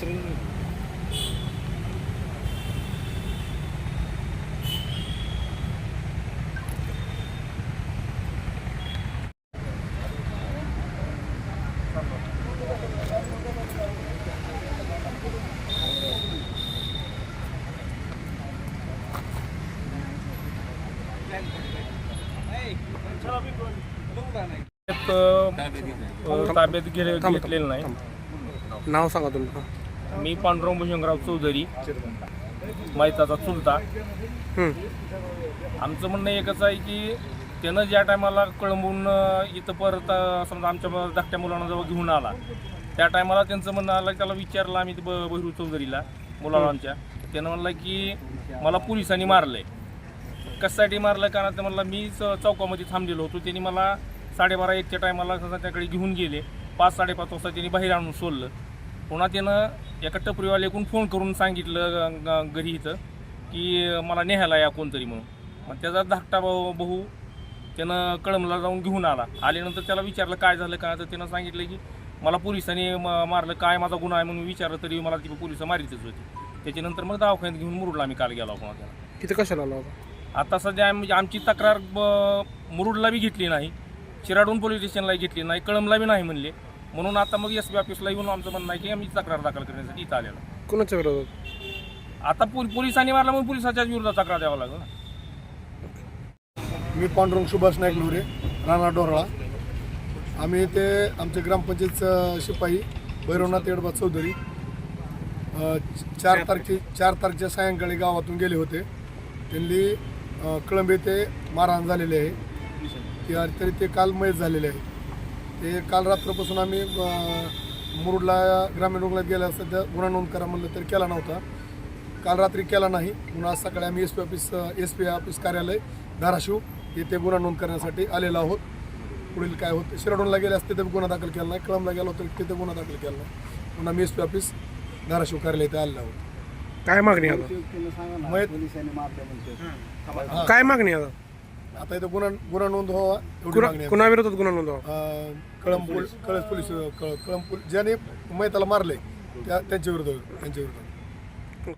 들어있는 거야. ताब्यात घेतलेलं नाही नाव सांगा तुमचं मी पांडुरंग भुजंगराव चौधरी मैताचा चुलता. आमचं म्हणणं एकच आहे की त्यानं ज्या टायमाला कळंबून इथं परत समजा आमच्या धाकट्या मुलांना जेव्हा घेऊन आला त्या टायमाला त्यांचं म्हणणं आलं त्याला विचारलं आम्ही बहिरू चौधरीला मुलाला आमच्या. त्यानं म्हणलं की मला पोलिसांनी मारलंय. कशासाठी मारलं कारण ते म्हणलं मी च- चौकामध्ये थांबलेलो होतो. त्यांनी मला साडेबारा एकच्या टायमाला त्याकडे घेऊन गेले. पाच साडेपाच वाजता त्यांनी बाहेर आणून सोडलं. पुन्हा त्यानं एका टपरीवाल्याकडून फोन करून सांगितलं घरी इथं की मला नेहायला या कोणतरी म्हणून. मग त्याचा धाकटा भाऊ भाऊ त्यानं कळमला जाऊन घेऊन आला. आल्यानंतर त्याला विचारलं काय झालं काय तर त्यानं सांगितलं की मला पोलिसांनी म- मारलं काय माझा गुन्हा आहे? म्हणून विचारलं तरी मला ती पोलीस मारितच होती. त्याच्यानंतर मग दवाखान्यात घेऊन मुरुडला आम्ही काल गेलो पुन्हा त्याला इथं कशाला आला होता? आता सध्या आम्ही आमची तक्रार मुरुडला बी घेतली नाही. शिराडून पोलीस स्टेशनला घेतली नाही. कळमला बी नाही म्हणले. म्हणून आता मग एस बी ऑफिसला येऊन आमचं म्हणणं आहे की आम्ही तक्रार दाखल करण्यासाठी इथं आलेलो. कोणाच्या विरोधात? आता पोल- पोलिसांनी मारला म्हणून पोलिसाच्याच विरोधात तक्रार द्यावं लागेल ना. मी पांडुरंग सुभाष नाईक नवरे राणा डोरळा. आम्ही ते आमचे ग्रामपंचायत शिपाई भैरवनाथ येडबा चौधरी अ, चार तारखे चार तारखेच्या सायंकाळी गावातून गेले होते. त्यांनी अ, कळंबे ते मारहाण झालेले आहे. ते- तरी ते काल मयत झालेले आहे. ते काल रात्रपासून आम्ही मुरुडला ग्रामीण रुग्णालयात गेल्या सध्या गुन्हा नोंद करा म्हणलं तरी केला नव्हता. काल रात्री केला नाही. पुन्हा आज सकाळी आम्ही S P office S P office कार्यालय धाराशिव येथे गुन्हा नोंद करण्यासाठी आलेलो आहोत. पुढील काय होतं शिराडूनला गेले असते तर गुन्हा दाखल केला नाही. कळमला गेलो तर तिथे गुन्हा दाखल केला नाही. पुन्हा मी एस पी ऑफिस धाराशिव कार्यालय इथे आलेलो आहोत. काय मागणी आता? मयत काय मागणी आता? आता इथं गुन्हा गुन्हा नोंद व्हावा एवढी कुणा मागणी आहे. कुणाविरोधात गुन्हा नोंदवा अं, कळंब पोलीस कळस पोलीस कळ- कळंब पोलीस ज्याने मैताला मारले त्या त्यांच्या विरुद्ध त्यांच्या विरुद्ध